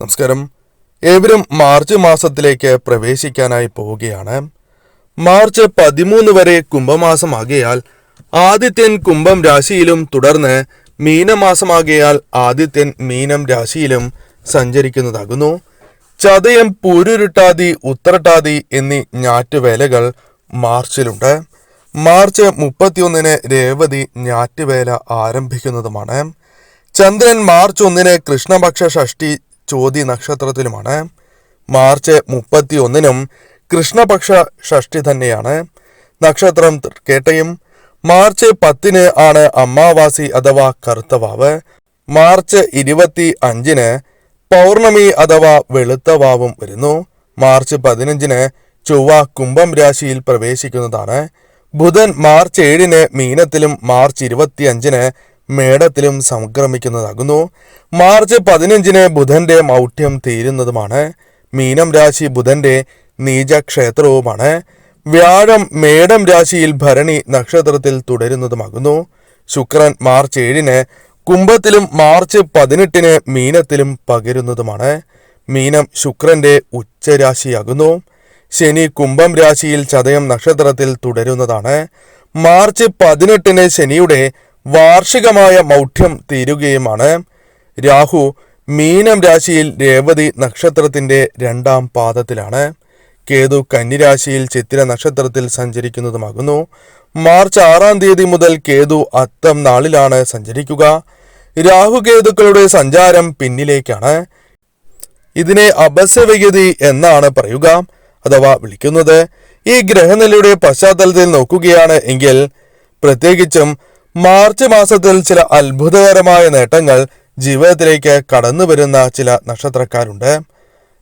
നമസ്കാരം. ഏവരും മാർച്ച് മാസത്തിലേക്ക് പ്രവേശിക്കാനായി പോവുകയാണ്. മാർച്ച് പതിമൂന്ന് വരെ കുംഭമാസമാകയാൽ ആദിത്യൻ കുംഭം രാശിയിലും തുടർന്ന് മീനമാസമാകയാൽ ആദിത്യൻ മീനം രാശിയിലും സഞ്ചരിക്കുന്നതാകുന്നു. ചതയം പൂരുരുട്ടാതി ഉത്രട്ടാതി എന്നീ ഞാറ്റുവേലകൾ മാർച്ചിലുണ്ട്. മാർച്ച് മുപ്പത്തിയൊന്നിന് രേവതി ഞാറ്റുവേല ആരംഭിക്കുന്നതുമാണ്. ചന്ദ്രൻ മാർച്ച് ഒന്നിന് കൃഷ്ണപക്ഷ ഷഷ്ടി ചോതി നക്ഷത്രത്തിലുമാണ് മാർച്ച് മുപ്പത്തി ഒന്നിനും കൃഷ്ണപക്ഷ ഷഷ്ടി തന്നെയാണ്. നക്ഷത്രം കേട്ടയും മാർച്ച് പത്തിന് ആണ് അമാവാസി അഥവാ കറുത്തവാവ്. മാർച്ച് ഇരുപത്തി അഞ്ചിന് പൗർണമി അഥവാ വെളുത്തവാവും വരുന്നു. മാർച്ച് പതിനഞ്ചിന് ചൊവ്വ കുംഭം രാശിയിൽ പ്രവേശിക്കുന്നതാണ്. ബുധൻ മാർച്ച് ഏഴിന് മീനത്തിലും മാർച്ച് ഇരുപത്തിയഞ്ചിന് മേടത്തിലും സംക്രമിക്കുന്നതാകുന്നു. മാർച്ച് പതിനഞ്ചിന് ബുധന്റെ മൗഢ്യം തീരുന്നതുമാണ്. മീനം രാശി ബുധന്റെ നീചക്ഷേത്രവുമാണ്. വ്യാഴം മേടം രാശിയിൽ ഭരണി നക്ഷത്രത്തിൽ തുടരുന്നതുമാകുന്നു. ശുക്രൻ മാർച്ച് ഏഴിന് കുംഭത്തിലും മാർച്ച് പതിനെട്ടിന് മീനത്തിലും പകരുന്നതുമാണ്. മീനം ശുക്രന്റെ ഉച്ചരാശിയാകുന്നു. ശനി കുംഭം രാശിയിൽ ചതയം നക്ഷത്രത്തിൽ തുടരുന്നതാണ്. മാർച്ച് പതിനെട്ടിന് ശനിയുടെ വാർഷികമായ മൗഢ്യം തീരുകയുമാണ്. രാഹു മീനം രാശിയിൽ രേവതി നക്ഷത്രത്തിന്റെ രണ്ടാം പാദത്തിലാണ്. കേതു കന്നിരാശിയിൽ ചിത്തിര നക്ഷത്രത്തിൽ സഞ്ചരിക്കുന്നതുമാകുന്നു. മാർച്ച് ആറാം തീയതി മുതൽ കേതു അത്തം നാളിലാണ് സഞ്ചരിക്കുക. രാഹുകേതുക്കളുടെ സഞ്ചാരം പിന്നിലേക്കാണ്. ഇതിനെ അപസ്യവ്യഗതി എന്നാണ് പറയുക. അഥവാ വിളിക്കുന്നത്. ഈ ഗ്രഹനിലയുടെ പശ്ചാത്തലത്തിൽ നോക്കുകയാണ് എങ്കിൽ പ്രത്യേകിച്ചും മാർച്ച് മാസത്തിൽ ചില അത്ഭുതകരമായ നേട്ടങ്ങൾ ജീവിതത്തിലേക്ക് കടന്നു വരുന്ന ചില നക്ഷത്രക്കാരുണ്ട്.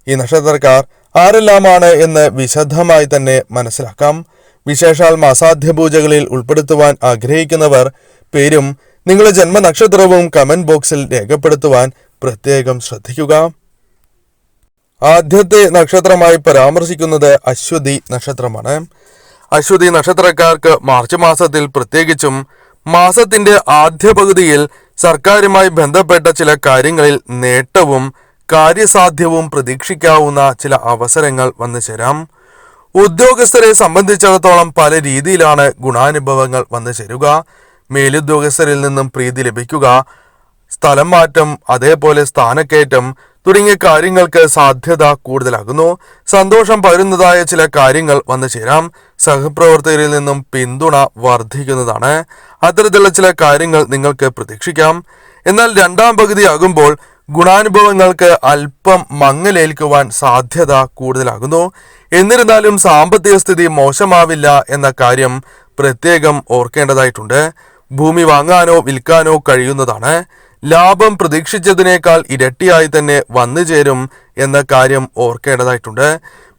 ഈ നക്ഷത്രക്കാർ ആരെല്ലാമാണ് എന്ന് വിശദമായി തന്നെ മനസ്സിലാക്കാം. വിശേഷാൽ മാസാധ്യ പൂജകളിൽ ഉൾപ്പെടുത്തുവാൻ ആഗ്രഹിക്കുന്നവർ പേരും നിങ്ങളുടെ ജന്മനക്ഷത്രവും കമന്റ് ബോക്സിൽ രേഖപ്പെടുത്തുവാൻ പ്രത്യേകം ശ്രദ്ധിക്കുക. ആദ്യത്തെ നക്ഷത്രമായി പരാമർശിക്കുന്നത് അശ്വതി നക്ഷത്രമാണ്. അശ്വതി നക്ഷത്രക്കാർക്ക് മാർച്ച് മാസത്തിൽ പ്രത്യേകിച്ചും മാസത്തിന്റെ ആദ്യ പകുതിയിൽ സർക്കാരുമായി ബന്ധപ്പെട്ട ചില കാര്യങ്ങളിൽ നേട്ടവും കാര്യസാധ്യവും പ്രതീക്ഷിക്കാവുന്ന ചില അവസരങ്ങൾ വന്നു ചേരാം. ഉദ്യോഗസ്ഥരെ സംബന്ധിച്ചിടത്തോളം പല രീതിയിലാണ് ഗുണാനുഭവങ്ങൾ വന്നു ചേരുക. മേലുദ്യോഗസ്ഥരിൽ നിന്നും പ്രീതി ലഭിക്കുക. സ്ഥലം മാറ്റം അതേപോലെ സ്ഥാനക്കയറ്റം തുടങ്ങിയ കാര്യങ്ങൾക്ക് സാധ്യത കൂടുതലാകുന്നു. സന്തോഷം പകരുന്നതായ ചില കാര്യങ്ങൾ വന്നു ചേരാം. സഹപ്രവർത്തകരിൽ നിന്നും പിന്തുണ വർദ്ധിക്കുന്നതാണ്. അത്തരത്തിലുള്ള ചില കാര്യങ്ങൾ നിങ്ങൾക്ക് പ്രതീക്ഷിക്കാം. എന്നാൽ രണ്ടാം പകുതിയാകുമ്പോൾ ഗുണാനുഭവങ്ങൾക്ക് അല്പം മങ്ങലേൽക്കുവാൻ സാധ്യത കൂടുതലാകുന്നു. എന്നിരുന്നാലും സാമ്പത്തിക സ്ഥിതി മോശമാവില്ല എന്ന കാര്യം പ്രത്യേകം ഓർക്കേണ്ടതായിട്ടുണ്ട്. ഭൂമി വാങ്ങാനോ വിൽക്കാനോ കഴിയുന്നതാണ്. ലാഭം പ്രതീക്ഷിച്ചതിനേക്കാൾ ഇരട്ടിയായി തന്നെ വന്നു ചേരും എന്ന കാര്യം ഓർക്കേണ്ടതായിട്ടുണ്ട്.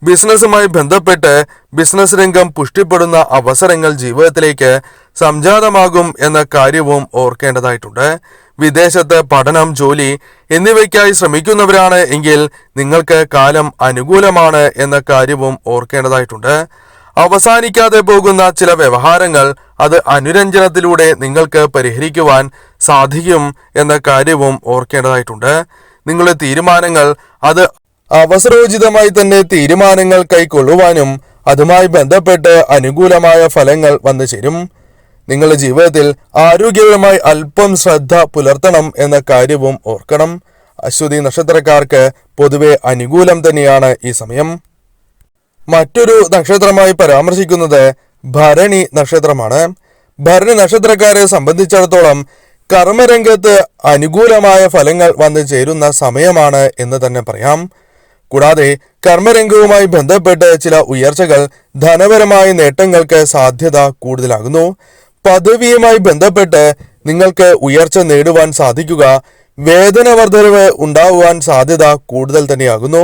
ബിസിനസ്സുമായി ബന്ധപ്പെട്ട് ബിസിനസ് രംഗം പുഷ്ടിപ്പെടുന്ന അവസരങ്ങൾ ജീവിതത്തിലേക്ക് സംജാതമാകും എന്ന കാര്യവും ഓർക്കേണ്ടതായിട്ടുണ്ട്. വിദേശത്ത് പഠനം ജോലി എന്നിവയ്ക്കായി ശ്രമിക്കുന്നവരാണ് എങ്കിൽ നിങ്ങൾക്ക് കാലം അനുകൂലമാണ് എന്ന കാര്യവും ഓർക്കേണ്ടതായിട്ടുണ്ട്. അവസാനിക്കാതെ പോകുന്ന ചില വ്യവഹാരങ്ങൾ അത് അനുരഞ്ജനത്തിലൂടെ നിങ്ങൾക്ക് പരിഹരിക്കുവാൻ സാധിക്കും എന്ന കാര്യവും ഓർക്കേണ്ടതായിട്ടുണ്ട്. നിങ്ങളുടെ തീരുമാനങ്ങൾ അത് അവസരോചിതമായി തന്നെ തീരുമാനങ്ങൾ കൈക്കൊള്ളുവാനും അതുമായി ബന്ധപ്പെട്ട് അനുകൂലമായ ഫലങ്ങൾ വന്നു ചേരും. നിങ്ങളുടെ ജീവിതത്തിൽ ആരോഗ്യപരമായി അല്പം ശ്രദ്ധ പുലർത്തണം എന്ന കാര്യവും ഓർക്കണം. അശ്വതി നക്ഷത്രക്കാർക്ക് പൊതുവെ അനുകൂലം തന്നെയാണ് ഈ സമയം. മറ്റൊരു നക്ഷത്രമായി പരാമർശിക്കുന്നത് ഭരണി നക്ഷത്രമാണ്. ഭരണി നക്ഷത്രക്കാരെ സംബന്ധിച്ചിടത്തോളം കർമ്മരംഗത്ത് അനുകൂലമായ ഫലങ്ങൾ വന്നു ചേരുന്ന സമയമാണ് എന്ന് തന്നെ പറയാം. കൂടാതെ കർമ്മരംഗവുമായി ബന്ധപ്പെട്ട് ചില ഉയർച്ചകൾ ധനപരമായ നേട്ടങ്ങൾക്ക് സാധ്യത കൂടുതലാകുന്നു. പദവിയുമായി ബന്ധപ്പെട്ട് നിങ്ങൾക്ക് ഉയർച്ച നേടുവാൻ സാധിക്കുക വേതന വർധനവ് സാധ്യത കൂടുതൽ തന്നെയാകുന്നു.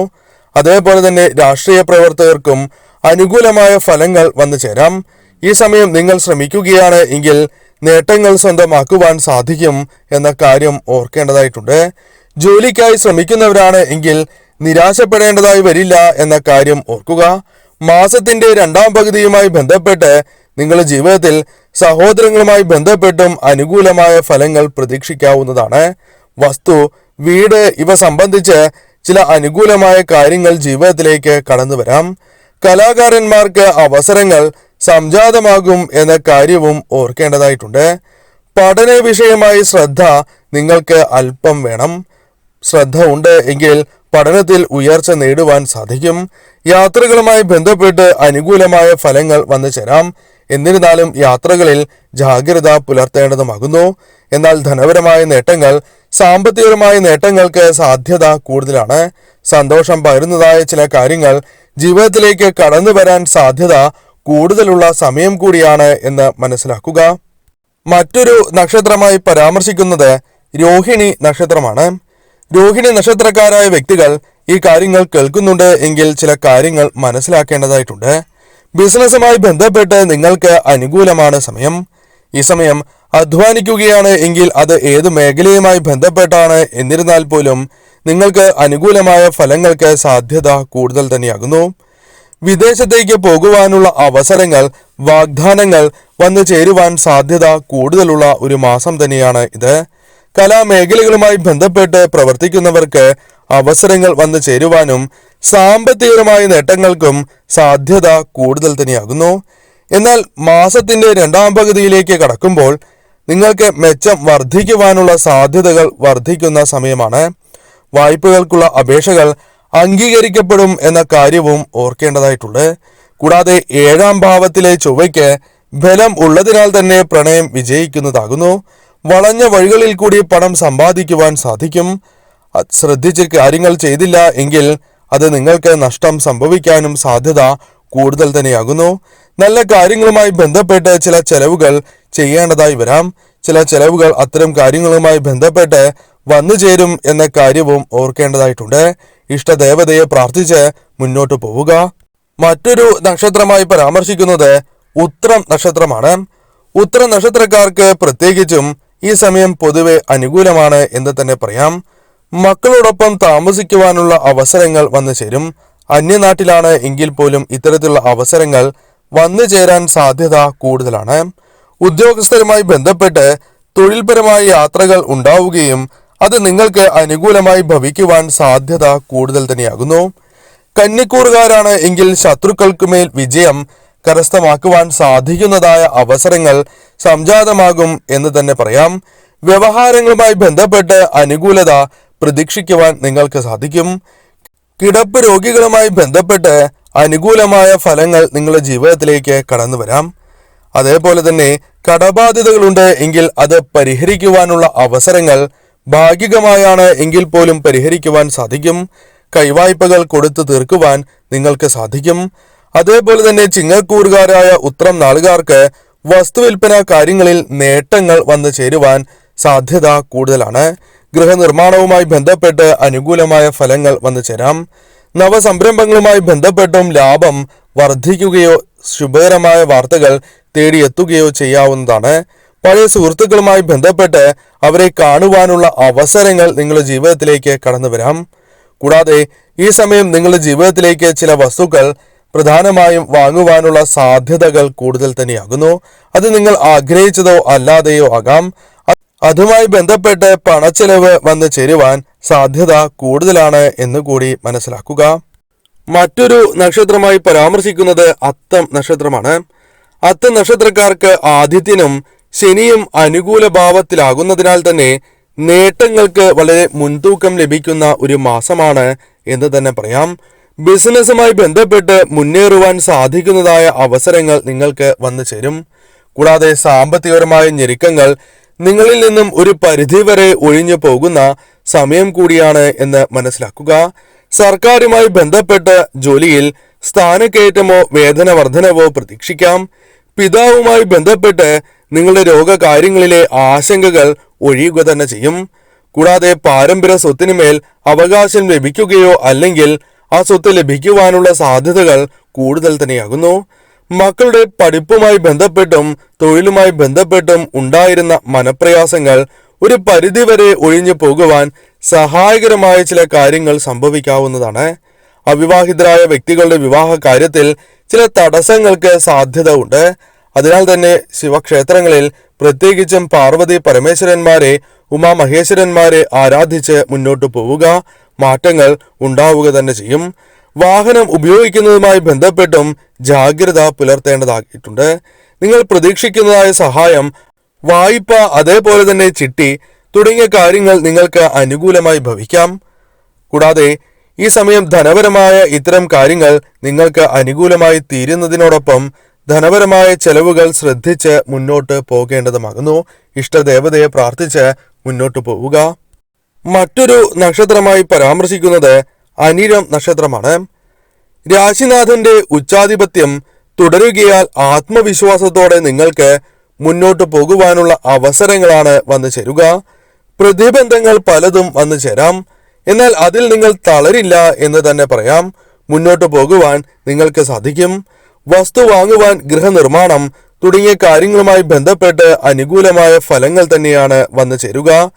അതേപോലെ തന്നെ രാഷ്ട്രീയ പ്രവർത്തകർക്കും അനുകൂലമായ ഫലങ്ങൾ വന്നു ചേരാം. ഈ സമയം നിങ്ങൾ ശ്രമിക്കുകയാണ് എങ്കിൽ നേട്ടങ്ങൾ സ്വന്തമാക്കുവാൻ സാധിക്കും എന്ന കാര്യം ഓർക്കേണ്ടതായിട്ടുണ്ട്. ജോലിക്കായി ശ്രമിക്കുന്നവരാണ് എങ്കിൽ നിരാശപ്പെടേണ്ടതായി വരില്ല എന്ന കാര്യം ഓർക്കുക. മാസത്തിന്റെ രണ്ടാം പകുതിയുമായി ബന്ധപ്പെട്ട് നിങ്ങളുടെ ജീവിതത്തിൽ സഹോദരങ്ങളുമായി ബന്ധപ്പെട്ടും അനുകൂലമായ ഫലങ്ങൾ പ്രതീക്ഷിക്കാവുന്നതാണ്. വസ്തു വീട് ഇവ സംബന്ധിച്ച് ചില അനുകൂലമായ കാര്യങ്ങൾ ജീവിതത്തിലേക്ക് കടന്നു വരാം. കലാകാരന്മാർക്ക് അവസരങ്ങൾ സംജാതമാകും എന്ന കാര്യവും ഓർക്കേണ്ടതായിട്ടുണ്ട്. പഠന വിഷയമായി ശ്രദ്ധ നിങ്ങൾക്ക് അല്പം വേണം. ശ്രദ്ധ ഉണ്ട് എങ്കിൽ പഠനത്തിൽ ഉയർച്ച നേടുവാൻ സാധിക്കും. യാത്രകളുമായി ബന്ധപ്പെട്ട് അനുകൂലമായ ഫലങ്ങൾ വന്നു ചേരാം എന്നിരുന്നാലും യാത്രകളിൽ ജാഗ്രത പുലർത്തേണ്ടതുമാകുന്നു. എന്നാൽ ധനപരമായ നേട്ടങ്ങൾ സാമ്പത്തികപരമായ നേട്ടങ്ങൾക്ക് സാധ്യത കൂടുതലാണ്. സന്തോഷം പകരുന്നതായ ചില കാര്യങ്ങൾ ജീവിതത്തിലേക്ക് കടന്നു വരാൻ സാധ്യത കൂടുതലുള്ള സമയം കൂടിയാണ് എന്ന് മനസ്സിലാക്കുക. മറ്റൊരു നക്ഷത്രമായി പരാമർശിക്കുന്നത് രോഹിണി നക്ഷത്രമാണ്. രോഹിണി നക്ഷത്രക്കാരായ വ്യക്തികൾ ഈ കാര്യങ്ങൾ കേൾക്കുന്നുണ്ട് എങ്കിൽ ചില കാര്യങ്ങൾ മനസ്സിലാക്കേണ്ടതായിട്ടുണ്ട്. ബിസിനസ്സുമായി ബന്ധപ്പെട്ട് നിങ്ങൾക്ക് അനുകൂലമാണ് സമയം. ഈ സമയം അധ്വാനിക്കുകയാണ് എങ്കിൽ അത് ഏത് മേഖലയുമായി ബന്ധപ്പെട്ടാണ് എന്നിരുന്നാൽ പോലും നിങ്ങൾക്ക് അനുകൂലമായ ഫലങ്ങൾക്ക് സാധ്യത കൂടുതൽ തന്നെയാകുന്നു. വിദേശത്തേക്ക് പോകുവാനുള്ള അവസരങ്ങൾ വാഗ്ദാനങ്ങൾ വന്നു ചേരുവാൻ സാധ്യത കൂടുതലുള്ള ഒരു മാസം തന്നെയാണ് ഇത്. കലാമേഖലകളുമായി ബന്ധപ്പെട്ട് പ്രവർത്തിക്കുന്നവർക്ക് അവസരങ്ങൾ വന്നു ചേരുവാനും സാമ്പത്തികപരമായ നേട്ടങ്ങൾക്കും സാധ്യത കൂടുതൽ തന്നെയാകുന്നു. എന്നാൽ മാസത്തിന്റെ രണ്ടാം പകുതിയിലേക്ക് കടക്കുമ്പോൾ നിങ്ങൾക്ക് മെച്ചം വർദ്ധിക്കുവാനുള്ള സാധ്യതകൾ വർദ്ധിക്കുന്ന സമയമാണ്. വായ്പകൾക്കുള്ള അപേക്ഷകൾ അംഗീകരിക്കപ്പെടും എന്ന കാര്യവും ഓർക്കേണ്ടതായിട്ടുണ്ട്. കൂടാതെ ഏഴാം ഭാവത്തിലെ ചൊവ്വയ്ക്ക് ബലം ഉള്ളതിനാൽ തന്നെ പ്രണയം വിജയിക്കുന്നതാകുന്നു. വളഞ്ഞ വഴികളിൽ കൂടി പണം സമ്പാദിക്കുവാൻ സാധിക്കും. ശ്രദ്ധിച്ച് കാര്യങ്ങൾ ചെയ്തില്ല എങ്കിൽ അത് നിങ്ങൾക്ക് നഷ്ടം സംഭവിക്കാനും സാധ്യത കൂടുതൽ തന്നെയാകുന്നു. നല്ല കാര്യങ്ങളുമായി ബന്ധപ്പെട്ട് ചില ചെലവുകൾ ചെയ്യേണ്ടതായി വരാം. ചില ചെലവുകൾ അത്തരം കാര്യങ്ങളുമായി ബന്ധപ്പെട്ട് വന്നു ചേരും എന്ന കാര്യവും ഓർക്കേണ്ടതായിട്ടുണ്ട്. ഇഷ്ടദേവതയെ പ്രാർത്ഥിച്ച് മുന്നോട്ട് പോവുക. മറ്റൊരു നക്ഷത്രമായി പരാമർശിക്കുന്നത് ഉത്രം നക്ഷത്രമാണ്. ഉത്തര നക്ഷത്രക്കാർക്ക് പ്രത്യേകിച്ചും ഈ സമയം പൊതുവെ അനുകൂലമാണ് എന്ന് തന്നെ പറയാം. മക്കളോടൊപ്പം താമസിക്കുവാനുള്ള അവസരങ്ങൾ വന്നു ചേരും. അന്യനാട്ടിലാണ് എങ്കിൽ പോലും ഇത്തരത്തിലുള്ള അവസരങ്ങൾ വന്നു ചേരാൻ സാധ്യത കൂടുതലാണ്. ഉദ്യോഗസ്ഥരുമായി ബന്ധപ്പെട്ട് തൊഴിൽപരമായ യാത്രകൾ ഉണ്ടാവുകയും അത് നിങ്ങൾക്ക് അനുകൂലമായി ഭവിക്കുവാൻ സാധ്യത കൂടുതൽ തന്നെയാകുന്നു. കന്നിക്കൂറുകാരാണ് എങ്കിൽ ശത്രുക്കൾക്കുമേൽ വിജയം കരസ്ഥമാക്കുവാൻ സാധിക്കുന്നതായ അവസരങ്ങൾ സംജാതമാകും എന്ന് തന്നെ പറയാം. വ്യവഹാരങ്ങളുമായി ബന്ധപ്പെട്ട് അനുകൂലത പ്രതീക്ഷിക്കുവാൻ നിങ്ങൾക്ക് സാധിക്കും. കിടപ്പ് രോഗികളുമായി ബന്ധപ്പെട്ട് അനുകൂലമായ ഫലങ്ങൾ നിങ്ങളുടെ ജീവിതത്തിലേക്ക് കടന്നു വരാം. അതേപോലെ തന്നെ കടബാധ്യതകളുണ്ട് എങ്കിൽ അത് പരിഹരിക്കുവാനുള്ള അവസരങ്ങൾ ഭാഗികമായാണ് എങ്കിൽ പോലും പരിഹരിക്കുവാൻ സാധിക്കും. കൈവായ്പകൾ കൊടുത്തു തീർക്കുവാൻ നിങ്ങൾക്ക് സാധിക്കും. അതേപോലെ തന്നെ ചിങ്ങക്കൂറുകാരായ ഉത്രം നാളുകാർക്ക് വസ്തുവിൽപ്പന കാര്യങ്ങളിൽ നേട്ടങ്ങൾ വന്നു ചേരുവാൻ സാധ്യത കൂടുതലാണ്. ഗൃഹനിർമ്മാണവുമായി ബന്ധപ്പെട്ട് അനുകൂലമായ ഫലങ്ങൾ വന്നു ചേരാം. നവസംരംഭങ്ങളുമായി ബന്ധപ്പെട്ടും ലാഭം വർദ്ധിക്കുകയോ ശുഭകരമായ വാർത്തകൾ തേടിയെത്തുകയോ ചെയ്യാവുന്നതാണ്. പഴയ സുഹൃത്തുക്കളുമായി ബന്ധപ്പെട്ട് അവരെ കാണുവാനുള്ള അവസരങ്ങൾ നിങ്ങളുടെ ജീവിതത്തിലേക്ക് കടന്നു വരാം. കൂടാതെ ഈ സമയം നിങ്ങളുടെ ജീവിതത്തിലേക്ക് ചില വസ്തുക്കൾ പ്രധാനമായും വാങ്ങുവാനുള്ള സാധ്യതകൾ കൂടുതൽ തന്നെയാകുന്നു. അത് നിങ്ങൾ ആഗ്രഹിച്ചതോ അല്ലാതെയോ ആകാം. അതുമായി ബന്ധപ്പെട്ട് പണച്ചെലവ് വന്ന് ചേരുവാൻ സാധ്യത കൂടുതലാണ് എന്ന് കൂടി മനസ്സിലാക്കുക. മറ്റൊരു നക്ഷത്രമായി പരാമർശിക്കുന്നത് അത്തം നക്ഷത്രമാണ്. അത്തം നക്ഷത്രക്കാർക്ക് ആദിത്യനും ശനിയും അനുകൂല ഭാവത്തിലാകുന്നതിനാൽ തന്നെ നേട്ടങ്ങൾക്ക് വളരെ മുൻതൂക്കം ലഭിക്കുന്ന ഒരു മാസമാണ് എന്ന് തന്നെ പറയാം. ബിസിനസ്സുമായി ബന്ധപ്പെട്ട് മുന്നേറുവാൻ സാധിക്കുന്നതായ അവസരങ്ങൾ നിങ്ങൾക്ക് വന്നു ചേരും. കൂടാതെ സാമ്പത്തികപരമായ ഞെരുക്കങ്ങൾ നിങ്ങളിൽ നിന്നും ഒരു പരിധിവരെ ഒഴിഞ്ഞു പോകുന്ന സമയം കൂടിയാണ് എന്ന് മനസ്സിലാക്കുക. സർക്കാരുമായി ബന്ധപ്പെട്ട ജോലിയിൽ സ്ഥാനക്കയറ്റമോ വേതന വർധനവോ പ്രതീക്ഷിക്കാം. പിതാവുമായി ബന്ധപ്പെട്ട് നിങ്ങളുടെ രോഗകാര്യങ്ങളിലെ ആശങ്കകൾ ഒഴിയുക തന്നെ ചെയ്യും. കൂടാതെ പാരമ്പര്യ സ്വത്തിനുമേൽ അവകാശം ലഭിക്കുകയോ അല്ലെങ്കിൽ ആ സ്വത്ത് ലഭിക്കുവാനുള്ള സാധ്യതകൾ കൂടുതൽ തന്നെയാകുന്നു. മക്കളുടെ പഠിപ്പുമായി ബന്ധപ്പെട്ടും തൊഴിലുമായി ബന്ധപ്പെട്ടും ഉണ്ടായിരുന്ന മനപ്രയാസങ്ങൾ ഒരു പരിധിവരെ ഒഴിഞ്ഞു പോകുവാൻ സഹായകരമായ ചില കാര്യങ്ങൾ സംഭവിക്കാവുന്നതാണ്. അവിവാഹിതരായ വ്യക്തികളുടെ വിവാഹ കാര്യത്തിൽ ചില തടസ്സങ്ങൾക്ക് സാധ്യത ഉണ്ട്. അതിനാൽ തന്നെ ശിവക്ഷേത്രങ്ങളിൽ പ്രത്യേകിച്ചും പാർവതി പരമേശ്വരന്മാരെ ഉമാമഹേശ്വരന്മാരെ ആരാധിച്ച് മുന്നോട്ടു പോവുക മാറ്റങ്ങൾ ഉണ്ടാവുക തന്നെ ചെയ്യും. വാഹനം ഉപയോഗിക്കുന്നതുമായി ബന്ധപ്പെട്ടും ജാഗ്രത പുലർത്തേണ്ടതാക്കിയിട്ടുണ്ട് നിങ്ങൾ പ്രതീക്ഷിക്കുന്നതായ സഹായം വായ്പ അതേപോലെ തന്നെ ചിട്ടി തുടങ്ങിയ കാര്യങ്ങൾ നിങ്ങൾക്ക് അനുകൂലമായി ഭവിക്കാം. കൂടാതെ ഈ സമയം ധനപരമായ ഇത്തരം കാര്യങ്ങൾ നിങ്ങൾക്ക് അനുകൂലമായി തീരുന്നതിനോടൊപ്പം ധനപരമായ ചെലവുകൾ ശ്രദ്ധിച്ച് മുന്നോട്ട് പോകേണ്ടതുമാകുന്നു. ഇഷ്ടദേവതയെ പ്രാർത്ഥിച്ച് മുന്നോട്ട് പോവുക. മറ്റൊരു നക്ഷത്രമായി പരാമർശിക്കുന്നത് അനിരം നക്ഷത്രമാണ്. രാശിനാഥന്റെ ഉച്ചാധിപത്യം തുടരുകയാൽ ആത്മവിശ്വാസത്തോടെ നിങ്ങൾക്ക് മുന്നോട്ട് പോകുവാനുള്ള അവസരങ്ങളാണ് വന്നു ചേരുക. പ്രതിബന്ധങ്ങൾ പലതും വന്നു ചേരാം. എന്നാൽ അതിൽ നിങ്ങൾ തളരില്ല എന്ന് തന്നെ പറയാം. മുന്നോട്ട് പോകുവാൻ നിങ്ങൾക്ക് സാധിക്കും. വസ്തു വാങ്ങുവാൻ ഗൃഹനിർമ്മാണം തുടങ്ങിയ കാര്യങ്ങളുമായി ബന്ധപ്പെട്ട് അനുകൂലമായ ഫലങ്ങൾ തന്നെയാണ് വന്നു ചേരുക.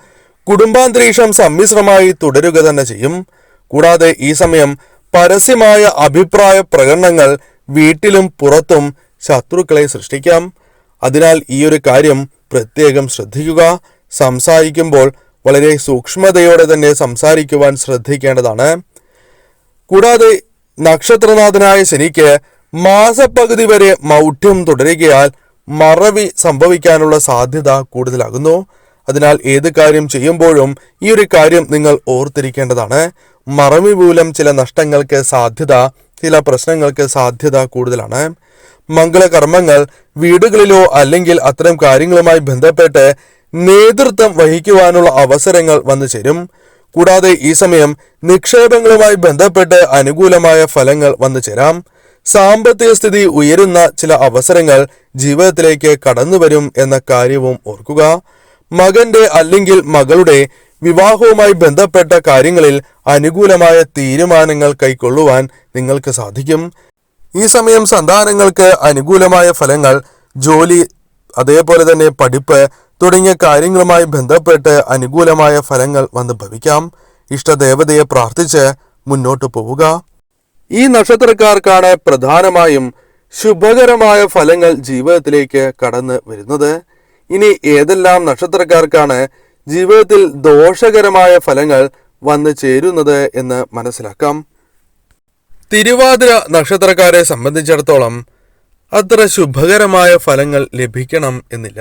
കുടുംബാന്തരീക്ഷം സമ്മിശ്രമായി തുടരുക തന്നെ ചെയ്യും. കൂടാതെ ഈ സമയം പരസ്യമായ അഭിപ്രായ പ്രകടനങ്ങൾ വീട്ടിലും പുറത്തും ശത്രുക്കളെ സൃഷ്ടിക്കാം. അതിനാൽ ഈ ഒരു കാര്യം പ്രത്യേകം ശ്രദ്ധിക്കുക. സംസാരിക്കുമ്പോൾ വളരെ സൂക്ഷ്മതയോടെ തന്നെ സംസാരിക്കുവാൻ ശ്രദ്ധിക്കേണ്ടതാണ്. കൂടാതെ നക്ഷത്രനാഥനായ ശനിക്ക് മാസപ്പകുതി വരെ മൗഢ്യം തുടരുകയാൽ മറവി സംഭവിക്കാനുള്ള സാധ്യത കൂടുതലാകുന്നു. അതിനാൽ ഏത് കാര്യം ചെയ്യുമ്പോഴും ഈ ഒരു കാര്യം നിങ്ങൾ ഓർത്തിരിക്കേണ്ടതാണ്. മറവി മൂലം ചില നഷ്ടങ്ങൾക്ക് സാധ്യത ചില പ്രശ്നങ്ങൾക്ക് സാധ്യത കൂടുതലാണ്. മംഗളകർമ്മങ്ങൾ വീടുകളിലോ അല്ലെങ്കിൽ അത്തരം കാര്യങ്ങളുമായി ബന്ധപ്പെട്ട് നേതൃത്വം വഹിക്കുവാനുള്ള അവസരങ്ങൾ വന്നു ചേരും. കൂടാതെ ഈ സമയം നിക്ഷേപങ്ങളുമായി ബന്ധപ്പെട്ട് അനുകൂലമായ ഫലങ്ങൾ വന്നു ചേരാം. സാമ്പത്തിക സ്ഥിതി ഉയരുന്ന ചില അവസരങ്ങൾ ജീവിതത്തിലേക്ക് കടന്നു വരും എന്ന കാര്യവും ഓർക്കുക. മകന്റെ അല്ലെങ്കിൽ മകളുടെ വിവാഹവുമായി ബന്ധപ്പെട്ട കാര്യങ്ങളിൽ അനുകൂലമായ തീരുമാനങ്ങൾ കൈക്കൊള്ളുവാൻ നിങ്ങൾക്ക് സാധിക്കും. ഈ സമയം സന്താനങ്ങൾക്ക് അനുകൂലമായ ഫലങ്ങൾ ജോലി അതേപോലെ തന്നെ പഠിപ്പ് തുടങ്ങിയ കാര്യങ്ങളുമായി ബന്ധപ്പെട്ട് അനുകൂലമായ ഫലങ്ങൾ വന്ന് ഭവിക്കാം. ഇഷ്ടദേവതയെ പ്രാർത്ഥിച്ച് മുന്നോട്ട് പോവുക. ഈ നക്ഷത്രക്കാർക്കാണ് പ്രധാനമായും ശുഭകരമായ ഫലങ്ങൾ ജീവിതത്തിലേക്ക് കടന്നു വരുന്നത്. ഇനി ഏതെല്ലാം നക്ഷത്രക്കാർക്കാണ് ജീവിതത്തിൽ ദോഷകരമായ ഫലങ്ങൾ വന്നു ചേരുന്നത് എന്ന് മനസ്സിലാക്കാം. തിരുവാതിര നക്ഷത്രക്കാരെ സംബന്ധിച്ചിടത്തോളം അത്ര ശുഭകരമായ ഫലങ്ങൾ ലഭിക്കണം എന്നില്ല.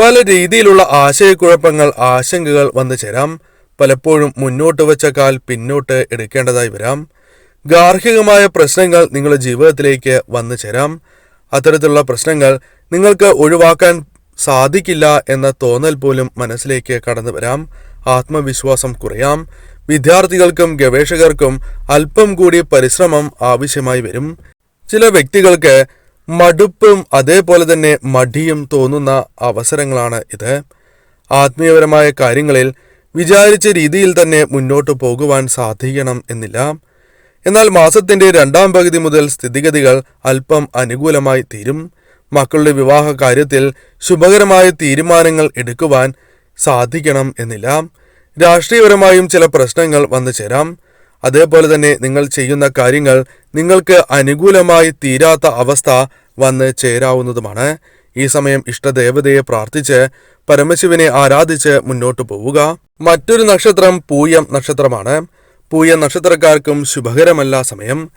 പല രീതിയിലുള്ള ആശയക്കുഴപ്പങ്ങൾ ആശങ്കകൾ വന്നു ചേരാം. പലപ്പോഴും മുന്നോട്ട് വെച്ച കാൽ പിന്നോട്ട് എടുക്കേണ്ടതായി വരാം. ഗാർഹികമായ പ്രശ്നങ്ങൾ നിങ്ങളുടെ ജീവിതത്തിലേക്ക് വന്നു ചേരാം. അത്തരത്തിലുള്ള പ്രശ്നങ്ങൾ നിങ്ങൾക്ക് ഒഴിവാക്കാൻ സാധിക്കില്ല എന്ന തോന്നൽ പോലും മനസ്സിലേക്ക് കടന്നു വരാം. ആത്മവിശ്വാസം കുറയാം. വിദ്യാർത്ഥികൾക്കും ഗവേഷകർക്കും അല്പം കൂടി പരിശ്രമം ആവശ്യമായി വരും. ചില വ്യക്തികൾക്ക് മടുപ്പും അതേപോലെ തന്നെ മടിയും തോന്നുന്ന അവസരങ്ങളാണ് ഇത്. ആത്മീയപരമായ കാര്യങ്ങളിൽ വിചാരിച്ച രീതിയിൽ തന്നെ മുന്നോട്ട് പോകുവാൻ സാധിക്കണം എന്നില്ല. എന്നാൽ മാസത്തിന്റെ രണ്ടാം പകുതി മുതൽ സ്ഥിതിഗതികൾ അല്പം അനുകൂലമായി തീരും. മക്കളുടെ വിവാഹ കാര്യത്തിൽ ശുഭകരമായ തീരുമാനങ്ങൾ എടുക്കുവാൻ സാധിക്കണം എന്നില്ല. രാഷ്ട്രീയപരമായും ചില പ്രശ്നങ്ങൾ വന്നു ചേരാം. അതേപോലെ തന്നെ നിങ്ങൾ ചെയ്യുന്ന കാര്യങ്ങൾ നിങ്ങൾക്ക് അനുകൂലമായി തീരാത്ത അവസ്ഥ വന്ന് ചേരാവുന്നതുമാണ്. ഈ സമയം ഇഷ്ടദേവതയെ പ്രാർത്ഥിച്ച് പരമശിവനെ ആരാധിച്ച് മുന്നോട്ട് പോവുക. മറ്റൊരു നക്ഷത്രം പൂയം നക്ഷത്രമാണ്. പൂയം നക്ഷത്രക്കാർക്കും ശുഭകരമല്ല സമയം.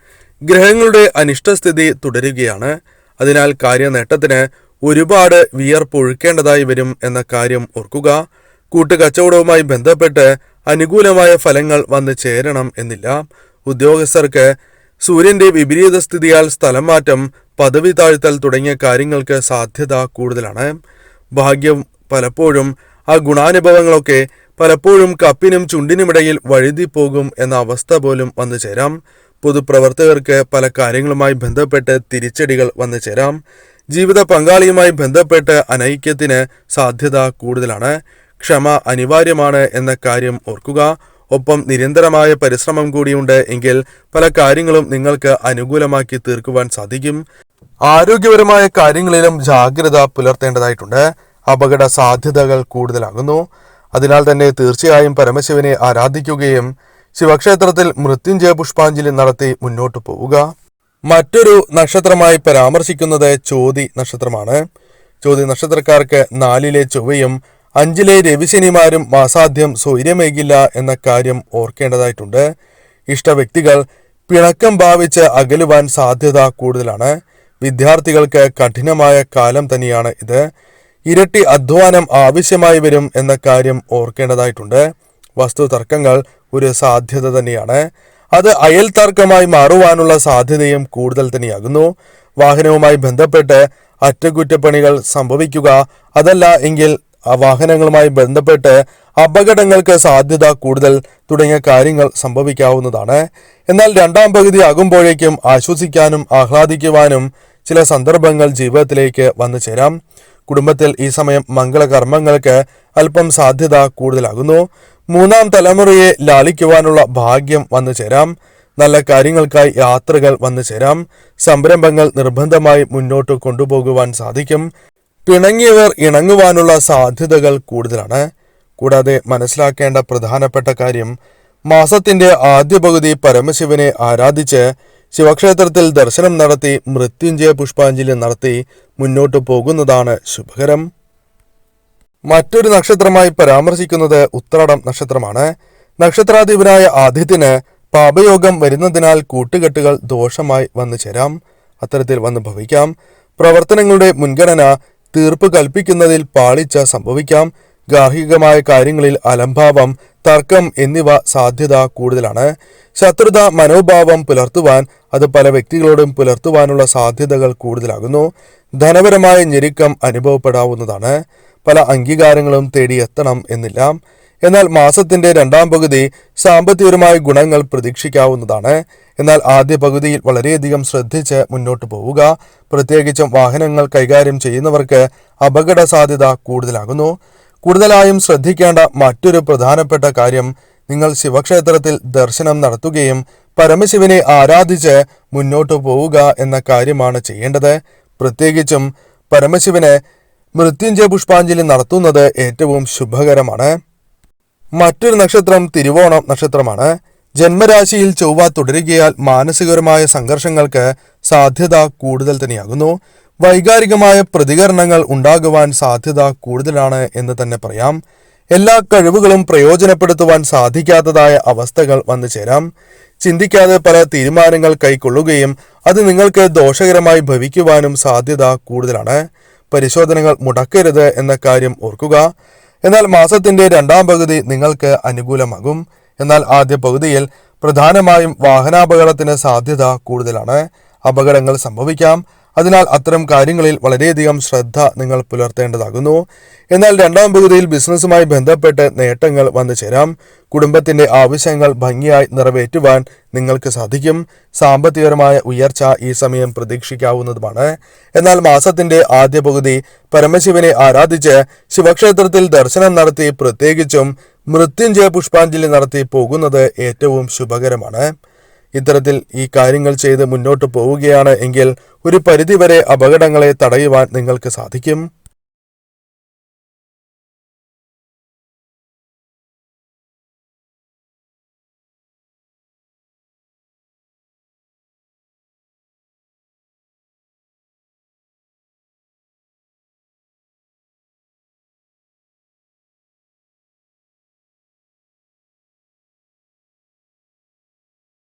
ഗ്രഹങ്ങളുടെ അനിഷ്ടസ്ഥിതി തുടരുകയാണ്. അതിനാൽ കാര്യനേട്ടത്തിന് ഒരുപാട് വിയർപ്പൊഴുക്കേണ്ടതായി വരും എന്ന കാര്യം ഓർക്കുക. കൂട്ടുകച്ചവടവുമായി ബന്ധപ്പെട്ട് അനുകൂലമായ ഫലങ്ങൾ വന്ന് ചേരണം എന്നില്ല. ഉദ്യോഗസ്ഥർക്ക് സൂര്യന്റെ വിപരീത സ്ഥിതിയാൽ സ്ഥലം മാറ്റം പദവി താഴ്ത്തൽ തുടങ്ങിയ കാര്യങ്ങൾക്ക് സാധ്യത കൂടുതലാണ്. ഭാഗ്യം പലപ്പോഴും ആ ഗുണാനുഭവങ്ങളൊക്കെ പലപ്പോഴും കപ്പിനും ചുണ്ടിനുമിടയിൽ വഴുതിപ്പോകും എന്ന അവസ്ഥ പോലും വന്നു ചേരാം. പൊതുപ്രവർത്തകർക്ക് പല കാര്യങ്ങളുമായി ബന്ധപ്പെട്ട് തിരിച്ചടികൾ വന്നു ചേരാം. ജീവിത പങ്കാളിയുമായി ബന്ധപ്പെട്ട് അനൈക്യത്തിന് സാധ്യത കൂടുതലാണ്. ക്ഷമ അനിവാര്യമാണ് എന്ന കാര്യം ഓർക്കുക. ഒപ്പം നിരന്തരമായ പരിശ്രമം കൂടിയുണ്ട് എങ്കിൽ പല കാര്യങ്ങളും നിങ്ങൾക്ക് അനുകൂലമാക്കി തീർക്കുവാൻ സാധിക്കും. ആരോഗ്യപരമായ കാര്യങ്ങളിലും ജാഗ്രത പുലർത്തേണ്ടതായിട്ടുണ്ട്. അപകട സാധ്യതകൾ കൂടുതലാകുന്നു. അതിനാൽ തന്നെ തീർച്ചയായും പരമശിവനെ ആരാധിക്കുകയും ശിവക്ഷേത്രത്തിൽ മൃത്യുഞ്ജയ പുഷ്പാഞ്ജലി നടത്തി മുന്നോട്ടു പോവുക. മറ്റൊരു നക്ഷത്രമായി പരാമർശിക്കുന്നത് ചോതി നക്ഷത്രമാണ്. ചോതി നക്ഷത്രക്കാർക്ക് നാലിലെ ചൊവ്വയും അഞ്ചിലെ രവിശനിമാരും മാസാദ്യം സ്വൈര്യമേകില്ല എന്ന കാര്യം ഓർക്കേണ്ടതായിട്ടുണ്ട്. ഇഷ്ടവ്യക്തികൾ പിണക്കം ഭാവിച്ച് അകലുവാൻ സാധ്യത കൂടുതലാണ്. വിദ്യാർത്ഥികൾക്ക് കഠിനമായ കാലം തന്നെയാണ് ഇത്. ഇരട്ടി അധ്വാനം ആവശ്യമായി വരും എന്ന കാര്യം ഓർക്കേണ്ടതായിട്ടുണ്ട്. വസ്തു തർക്കങ്ങൾ ഒരു സാധ്യത തന്നെയാണ്. അത് അയൽ തർക്കമായി മാറുവാനുള്ള സാധ്യതയും കൂടുതൽ തന്നെയാകുന്നു. വാഹനവുമായി ബന്ധപ്പെട്ട് അറ്റകുറ്റപ്പണികൾ സംഭവിക്കുക അതല്ല എങ്കിൽ വാഹനങ്ങളുമായി ബന്ധപ്പെട്ട് അപകടങ്ങൾക്ക് സാധ്യത കൂടുതൽ തുടങ്ങിയ കാര്യങ്ങൾ സംഭവിക്കാവുന്നതാണ്. എന്നാൽ രണ്ടാം പകുതി ആകുമ്പോഴേക്കും ആശ്വസിക്കാനും ആഹ്ലാദിക്കുവാനും ചില സന്ദർഭങ്ങൾ ജീവിതത്തിലേക്ക് വന്നു ചേരാം. കുടുംബത്തിൽ ഈ സമയം മംഗളകർമ്മങ്ങൾക്ക് അല്പം സാധ്യത കൂടുതലാകുന്നു. മൂന്നാം തലമുറയെ ലാളിക്കുവാനുള്ള ഭാഗ്യം വന്നു ചേരാം. നല്ല കാര്യങ്ങൾക്കായി യാത്രകൾ വന്നു ചേരാം. സംരംഭങ്ങൾ നിർബന്ധമായി മുന്നോട്ട് കൊണ്ടുപോകുവാൻ സാധിക്കും. പിണങ്ങിയവർ ഇണങ്ങുവാനുള്ള സാധ്യതകൾ കൂടുതലാണ്. കൂടാതെ മനസ്സിലാക്കേണ്ട പ്രധാനപ്പെട്ട കാര്യം മാസത്തിന്റെ ആദ്യ പകുതി പരമശിവനെ ആരാധിച്ച് ശിവക്ഷേത്രത്തിൽ ദർശനം നടത്തി മൃത്യുഞ്ജയ പുഷ്പാഞ്ജലി നടത്തി മുന്നോട്ടു പോകുന്നതാണ് ശുഭകരം. മറ്റൊരു നക്ഷത്രമായി പരാമർശിക്കുന്നത് ഉത്രാടം നക്ഷത്രമാണ്. നക്ഷത്രാധിപനായ ആദിത്യന് പാപയോഗം വരുന്നതിനാൽ കൂട്ടുകെട്ടുകൾ ദോഷമായി വന്നു ചേരാം അത്തരത്തിൽ വന്നു ഭവിക്കാം പ്രവർത്തനങ്ങളുടെ മുൻഗണന തീർപ്പ് കൽപ്പിക്കുന്നതിൽ പാളിച്ച സംഭവിക്കാം. ഗാർഹികമായ കാര്യങ്ങളിൽ അലംഭാവം തർക്കം എന്നിവ സാധ്യത കൂടുതലാണ്. ശത്രുത മനോഭാവം പുലർത്തുവാൻ അത് പല വ്യക്തികളോടും പുലർത്തുവാനുള്ള സാധ്യതകൾ കൂടുതലാകുന്നു. ധനപരമായ ഞെരുക്കം അനുഭവപ്പെടാവുന്നതാണ്. പല അംഗീകാരങ്ങളും തേടിയെത്തണം എന്നില്ല. എന്നാൽ മാസത്തിന്റെ രണ്ടാം പകുതി സാമ്പത്തികപരമായ ഗുണങ്ങൾ പ്രതീക്ഷിക്കാവുന്നതാണ്. എന്നാൽ ആദ്യ പകുതിയിൽ വളരെയധികം ശ്രദ്ധിച്ച് മുന്നോട്ട് പോവുക. പ്രത്യേകിച്ചും വാഹനങ്ങൾ കൈകാര്യം ചെയ്യുന്നവർക്ക് അപകട സാധ്യത കൂടുതലാകുന്നു. കൂടുതലായും ശ്രദ്ധിക്കേണ്ട മറ്റൊരു പ്രധാനപ്പെട്ട കാര്യം നിങ്ങൾ ശിവക്ഷേത്രത്തിൽ ദർശനം നടത്തുകയും പരമശിവനെ ആരാധിച്ച് മുന്നോട്ടു പോവുക എന്ന കാര്യമാണ് ചെയ്യേണ്ടത്. പ്രത്യേകിച്ചും പരമശിവന് മൃത്യുഞ്ജയ പുഷ്പാഞ്ജലി നടത്തുന്നത് ഏറ്റവും ശുഭകരമാണ്. മറ്റൊരു നക്ഷത്രം തിരുവോണം നക്ഷത്രമാണ്. ജന്മരാശിയിൽ ചൊവ്വ തുടരുകയാൽ മാനസികപരമായ സംഘർഷങ്ങൾക്ക് സാധ്യത കൂടുതൽ തന്നെയാകുന്നു. വൈകാരികമായ പ്രതികരണങ്ങൾ ഉണ്ടാകുവാൻ സാധ്യത കൂടുതലാണ് എന്ന് തന്നെ പറയാം. എല്ലാ കഴിവുകളും പ്രയോജനപ്പെടുത്തുവാൻ സാധിക്കാത്തതായ അവസ്ഥകൾ വന്നു ചേരാം. ചിന്തിക്കാതെ പല തീരുമാനങ്ങൾ കൈക്കൊള്ളുകയും അത് നിങ്ങൾക്ക് ദോഷകരമായി ഭവിക്കുവാനും സാധ്യത കൂടുതലാണ്. പരിശോധനകൾ മുടക്കരുത് എന്ന കാര്യം ഓർക്കുക. എന്നാൽ മാസത്തിന്റെ രണ്ടാം പകുതി നിങ്ങൾക്ക് അനുകൂലമാകും. എന്നാൽ ആദ്യ പകുതിയിൽ പ്രധാനമായും വാഹനാപകടത്തിന് സാധ്യത കൂടുതലാണ്. അപകടങ്ങൾ സംഭവിക്കാം. അതിനാൽ അത്തരം കാര്യങ്ങളിൽ വളരെയധികം ശ്രദ്ധ നിങ്ങൾ പുലർത്തേണ്ടതാകുന്നു. എന്നാൽ രണ്ടാം പകുതിയിൽ ബിസിനസ്സുമായി ബന്ധപ്പെട്ട് നേട്ടങ്ങൾ വന്നു ചേരാം. കുടുംബത്തിന്റെ ആവശ്യങ്ങൾ ഭംഗിയായി നിറവേറ്റുവാൻ നിങ്ങൾക്ക് സാധിക്കും. സാമ്പത്തികപരമായ ഉയർച്ച ഈ സമയം പ്രതീക്ഷിക്കാവുന്നതുമാണ്. എന്നാൽ മാസത്തിന്റെ ആദ്യ പകുതി പരമശിവനെ ആരാധിച്ച് ശിവക്ഷേത്രത്തിൽ ദർശനം നടത്തി പ്രത്യേകിച്ചും മൃത്യുഞ്ജയ പുഷ്പാഞ്ജലി നടത്തി പോകുന്നത് ഏറ്റവും ശുഭകരമാണ്. ഇത്തരത്തിൽ ഈ കാര്യങ്ങൾ ചെയ്ത് മുന്നോട്ട് പോവുകയാണ് എങ്കിൽ ഒരു പരിധിവരെ അപകടങ്ങളെ തടയുവാൻ നിങ്ങൾക്ക് സാധിക്കും.